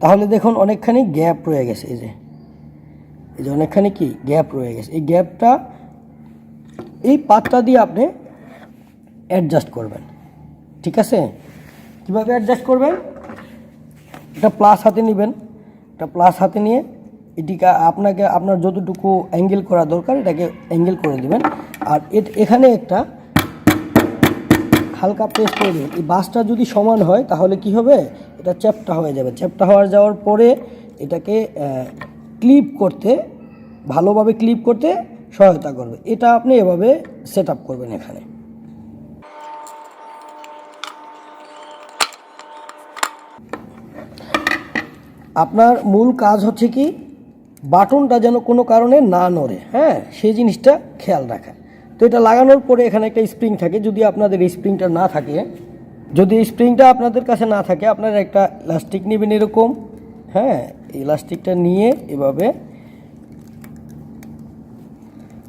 তাহলে দেখুন অনেকখানি গ্যাপ রয়ে গেছে, এই যে। এই যে অনেকখানি কি? গ্যাপ রয়ে গেছে। এই গ্যাপটা, এই পাতটা দিয়ে আপনি অ্যাডজাস্ট করবেন। ঠিক আছে? কীভাবে অ্যাডজাস্ট করবেন? এটা প্লাস হাতে নেবেন। এটা প্লাস হাতে নিয়ে এটিকে আপনাকে, আপনার যতটুকু অ্যাঙ্গেল করা দরকার, এটাকে অ্যাঙ্গেল করে দেবেন। আর এখানে একটা হালকা প্রেস করে দেবেন এই বাসটা যদি সমান হয়, তাহলে কি হবে? এটা চ্যাপটা হয়ে যাবে। চ্যাপটা হওয়ার যাওয়ার পরে এটাকে ক্লিপ করতে, ভালোভাবে ক্লিপ করতে সহায়তা করবে। এটা আপনি এভাবে সেট করবেন এখানে। আপনার মূল কাজ হচ্ছে কি, বাটনটা যেন কোনো কারণে না নড়ে। হ্যাঁ সেই জিনিসটা খেয়াল রাখা তো এটা লাগানোর পরে এখানে একটা স্প্রিং থাকে। যদি আপনাদের এই স্প্রিংটা না থাকে, যদি স্প্রিংটা আপনাদের কাছে না থাকে, আপনারা একটা ইলাস্টিক নেবেন এরকম। হ্যাঁ এই ইলাস্টিকটা নিয়ে এভাবে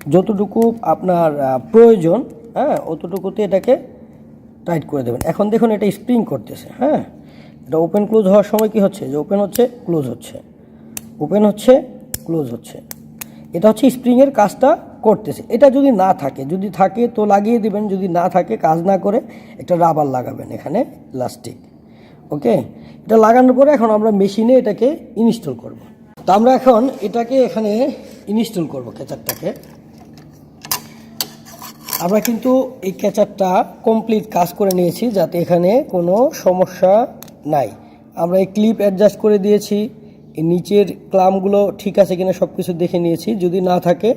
যতটুকু আপনার প্রয়োজন হ্যাঁ অতটুকুতে এটাকে টাইট করে দেবেন। এখন দেখুন এটা স্প্রিং করতেছে হ্যাঁ। এটা ওপেন ক্লোজ হওয়ার সময় কি হচ্ছে? যে ওপেন হচ্ছে ক্লোজ হচ্ছে। ওপেন হচ্ছে ক্লোজ হচ্ছে। এটা হচ্ছে স্প্রিংয়ের কাজটা করতেছে। এটা যদি না থাকে, যদি থাকে তো লাগিয়ে দিবেন, যদি না থাকে কাজ না করে একটা রাবার লাগাবেন এখানে প্লাস্টিক ওকে এটা লাগানোর পরে এখন আমরা মেশিনে এটাকে ইনস্টল করব। তো আমরা এখন এটাকে এখানে ইনস্টল করব ক্যাচারটাকে। আমরা কিন্তু এই ক্যাচারটা কমপ্লিট কাজ করে নিয়েছি যাতে এখানে কোনো সমস্যা নাই। আমরা এই ক্লিপ অ্যাডজাস্ট করে দিয়েছি। নিচের ক্লামগুলো ঠিক আছে কিনা সব কিছু দেখে নিয়েছি। যদি না থাকে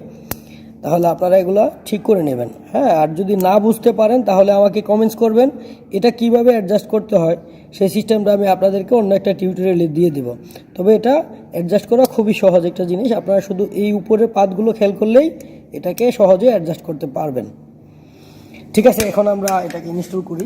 তাহলে আপনারা এগুলো ঠিক করে নেবেন। হ্যাঁ আর যদি না বুঝতে পারেন, তাহলে আমাকে কমেন্টস করবেন, এটা কীভাবে অ্যাডজাস্ট করতে হয়, সেই সিস্টেমটা আমি আপনাদেরকে অন্য একটা টিউটোরিয়ালে দিয়ে দিব। তবে এটা অ্যাডজাস্ট করা খুবই সহজ একটা জিনিস, আপনারা শুধু এই উপরের পাতগুলো খেয়াল করলেই এটাকে সহজে অ্যাডজাস্ট করতে পারবেন। ঠিক আছে, এখন আমরা এটাকে ইনস্টল করি।